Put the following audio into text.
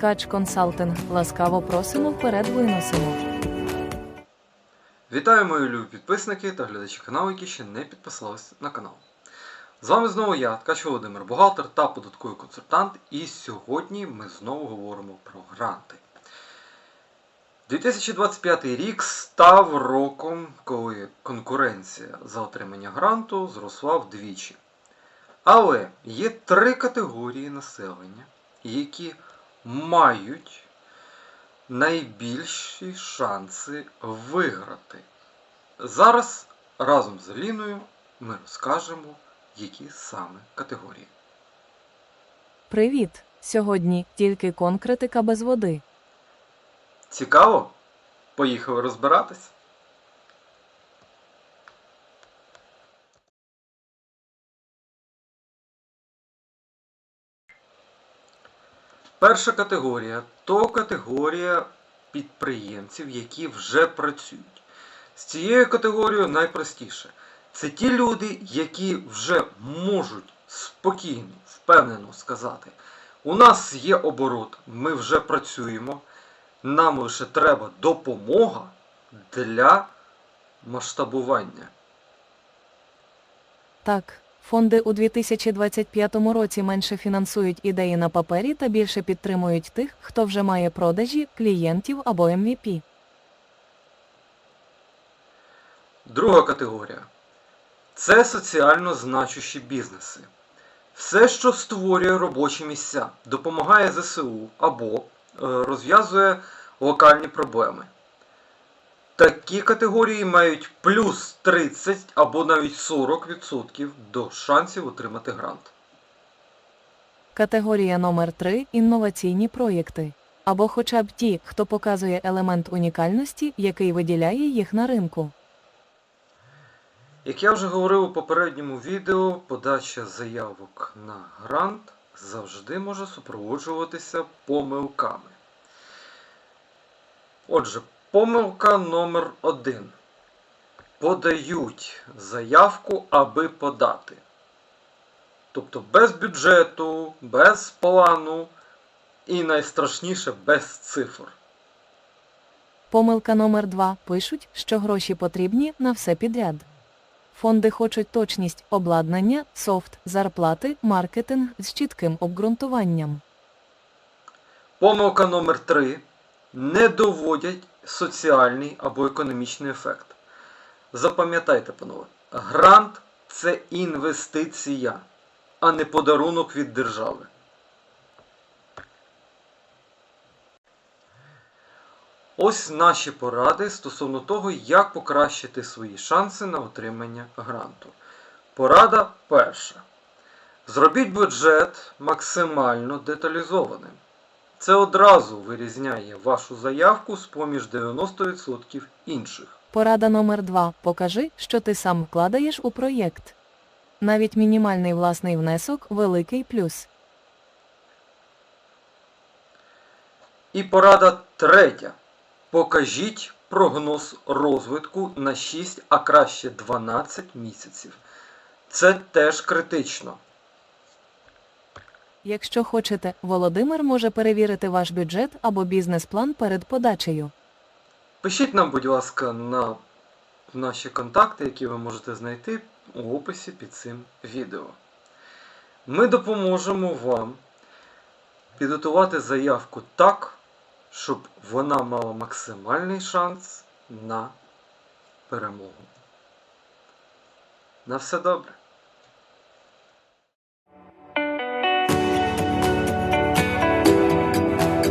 Ткач консалтинг. Ласкаво просимо вперед виносимо. Вітаю мої любі підписники та глядачі каналу, які ще не підписалися на канал. З вами знову я, Ткач Володимир, бухгалтер та податковий консультант, і сьогодні ми знову говоримо про гранти. 2025 рік став роком, коли конкуренція за отримання гранту зросла вдвічі. Але є три категорії населення, які мають найбільші шанси виграти. Зараз разом з Аліною ми розкажемо, які саме категорії. Привіт! Сьогодні тільки конкретика без води. Цікаво? Поїхали розбиратись? Перша категорія то категорія підприємців, які вже працюють. З цією категорією найпростіше. Це ті люди, які вже можуть спокійно, впевнено сказати: у нас є оборот, ми вже працюємо, нам лише треба допомога для масштабування. Так, фонди у 2025 році менше фінансують ідеї на папері та більше підтримують тих, хто вже має продажі, клієнтів або MVP. Друга категорія це соціально значущі бізнеси. Все, що створює робочі місця, допомагає ЗСУ або е, розв'язує локальні проблеми. Такі категорії мають плюс 30 або навіть 40% до шансів отримати грант. Категорія номер 3 інноваційні проєкти. Або хоча б ті, хто показує елемент унікальності, який виділяє їх на ринку. Як я вже говорив у попередньому відео, подача заявок на грант завжди може супроводжуватися помилками. Отже, помилка номер один. Подають заявку, аби подати. Тобто без бюджету, без плану і найстрашніше без цифр. Помилка номер 2 пишуть, що гроші потрібні на все підряд. Фонди хочуть точність обладнання, софт, зарплати, маркетинг з чітким обґрунтуванням. Помилка номер 3 не доводять соціальний або економічний ефект. Запам'ятайте, панове, грант це інвестиція, а не подарунок від держави. Ось наші поради стосовно того, як покращити свої шанси на отримання гранту. Порада перша. Зробіть бюджет максимально деталізованим. Це одразу вирізняє вашу заявку з поміж 90% інших. Порада номер 2 покажи, що ти сам вкладаєш у проєкт. Навіть мінімальний власний внесок великий плюс. І порада третя. Покажіть прогноз розвитку на 6, а краще 12 місяців. Це теж критично. Якщо хочете, Володимир може перевірити ваш бюджет або бізнес-план перед подачею. Пишіть нам, будь ласка, на наші контакти, які ви можете знайти у описі під цим відео. Ми допоможемо вам підготувати заявку так, щоб вона мала максимальний шанс на перемогу. На все добре.